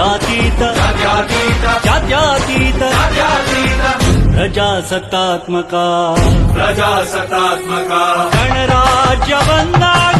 जातीत। प्रजासत्तात्मका। प्रजासत्तात्मका। गणराज्यबन्दा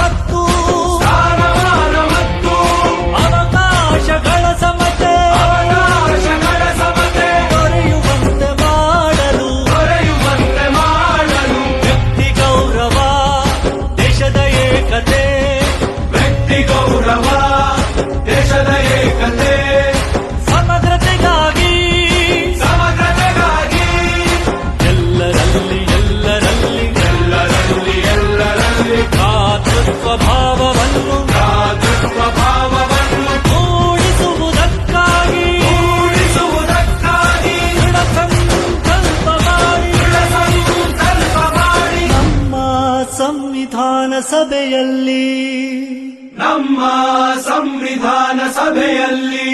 ಸಂವಿಧಾನ ಸಭೆಯಲ್ಲಿ. ನಮ್ಮ ಸಂವಿಧಾನ ಸಭೆಯಲ್ಲಿ.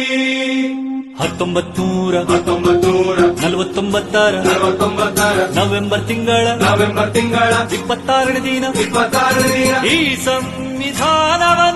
ಹತ್ತೊಂಬತ್ತು ನೂರ ಹತ್ತೊಂಬತ್ತು ನೂರ ನಲವತ್ತೊಂಬತ್ತರ ನಲವತ್ತೊಂಬತ್ತರ. ನವೆಂಬರ್ ತಿಂಗಳ ನವೆಂಬರ್ ತಿಂಗಳ. ಇಪ್ಪತ್ತಾರನೇ ದಿನ. ಇಪ್ಪತ್ತಾರನೇ ದಿನ. ಈ ಸಂವಿಧಾನವನ್ನು